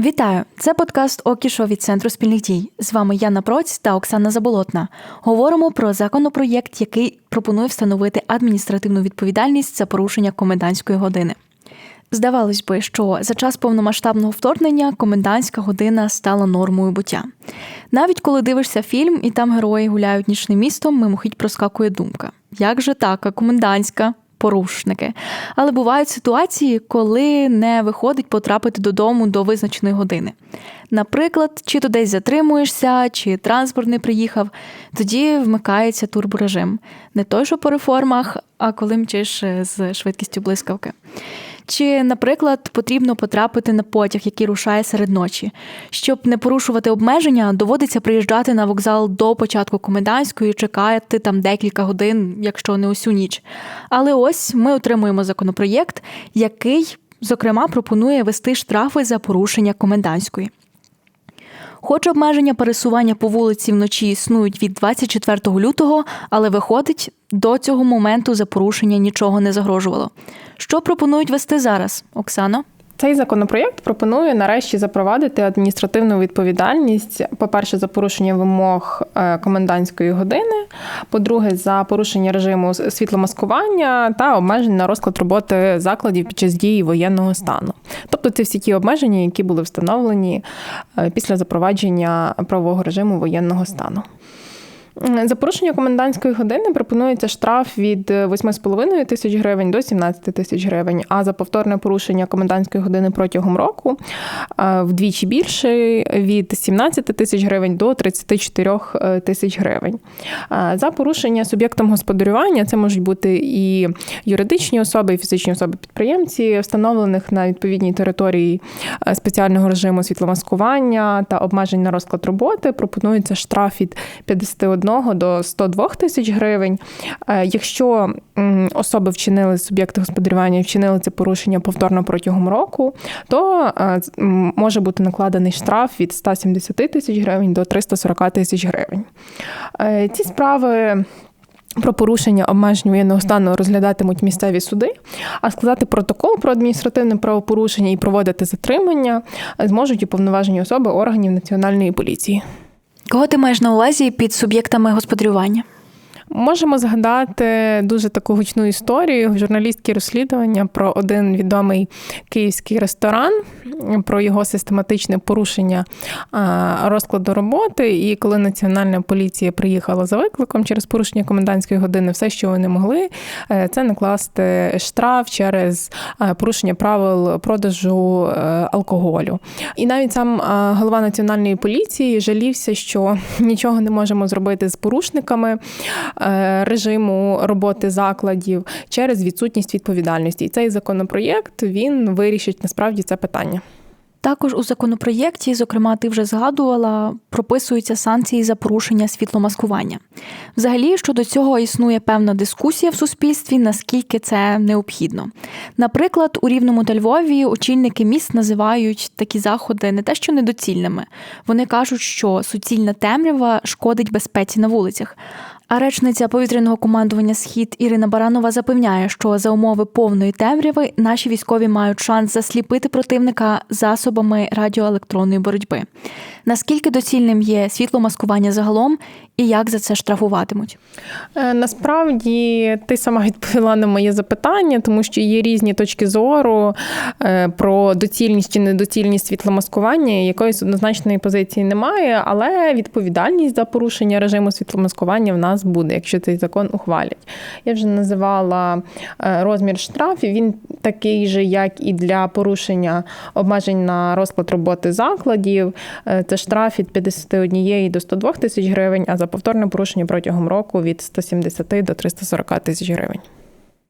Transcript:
Вітаю! Це подкаст Окішо від Центру спільних дій. З вами Яна Проць та Оксана Заболотна. Говоримо про законопроєкт, який пропонує встановити адміністративну відповідальність за порушення комендантської години. Здавалось би, що за час повномасштабного вторгнення комендантська година стала нормою буття. Навіть коли дивишся фільм і там герої гуляють нічним містом, мимохідь проскакує думка: як же так, а комендантська? Порушники. Але бувають ситуації, коли не виходить потрапити додому до визначеної години. Наприклад, чи то десь затримуєшся, чи транспорт не приїхав, тоді вмикається турборежим. Не той, що по реформах, а коли мчиш з швидкістю блискавки. Чи, наприклад, потрібно потрапити на потяг, який рушає серед ночі. Щоб не порушувати обмеження, доводиться приїжджати на вокзал до початку комендантської, чекати там декілька годин, якщо не усю ніч. Але ось ми отримуємо законопроєкт, який, зокрема, пропонує вести штрафи за порушення комендантської. Хоч обмеження пересування по вулиці вночі існують від 24 лютого, але виходить, до цього моменту за порушення нічого не загрожувало. Що пропонують вести зараз, Оксано? Цей законопроєкт пропонує нарешті запровадити адміністративну відповідальність. По-перше, за порушення вимог е, комендантської години, по-друге, за порушення режиму світломаскування та обмежень на розклад роботи закладів під час дії воєнного стану. Тобто, це всі ті обмеження, які були встановлені е, після запровадження правового режиму воєнного стану. За порушення комендантської години пропонується штраф від 8,5 тисяч гривень до 17 тисяч гривень, а за повторне порушення комендантської години протягом року вдвічі більше від 17 тисяч гривень до 34 е, тисяч гривень. За порушення суб'єктом господарювання це можуть бути і юридичні особи, і фізичні особи-підприємці, встановлених на відповідній території е, спеціального режиму світломаскування та обмежень на розклад роботи. Пропонується штраф від 51 до 102 тисяч гривень. Е, якщо особи вчинили суб'єкти господарювання і вчинили це порушення повторно протягом року, то е, може бути накладений штраф від 170 тисяч гривень до 340 тисяч гривень. Е, ці справи. Про порушення обмежень воєнного стану розглядатимуть місцеві суди, а складати протокол про адміністративне правопорушення і проводити затримання зможуть уповноважені особи органів національної поліції. Кого ти маєш на увазі під суб'єктами господарювання? Можемо згадати дуже таку гучну історію журналістські розслідування про один відомий київський ресторан, про його систематичне порушення розкладу роботи. І коли національна поліція приїхала за викликом через порушення комендантської години, все, що вони могли, е, це накласти штраф через е, порушення правил продажу е, алкоголю. І навіть сам голова національної поліції жалівся, що нічого не можемо зробити з порушниками. Е, режиму роботи закладів через відсутність відповідальності. І цей законопроєкт він вирішить насправді це питання. Також у законопроєкті, зокрема, ти вже згадувала, прописуються санкції за порушення світломаскування. Взагалі, щодо цього існує певна дискусія в суспільстві, наскільки це необхідно. Наприклад, у Рівному та Львові очільники міст називають такі заходи не те, що недоцільними. Вони кажуть, що суцільна темрява шкодить безпеці на вулицях. А речниця повітряного командування Схід Ірина Баранова запевняє, що за умови повної темряви наші військові мають шанс засліпити противника засобами радіоелектронної боротьби. Наскільки доцільним є світломаскування загалом, і як за це штрафуватимуть? Е, насправді ти сама відповіла на моє запитання, тому що є різні точки зору е, про доцільність чи недоцільність світломаскування. Якоїсь однозначної позиції немає, але відповідальність за порушення режиму світломаскування в нас буде, якщо цей закон ухвалять. Я вже називала е, розмір штрафів. Він такий же, як і для порушення обмежень на розклад роботи закладів. Це штраф від 51 до 102 тисяч гривень, а за повторне порушення протягом року від 170 до 340 тисяч гривень.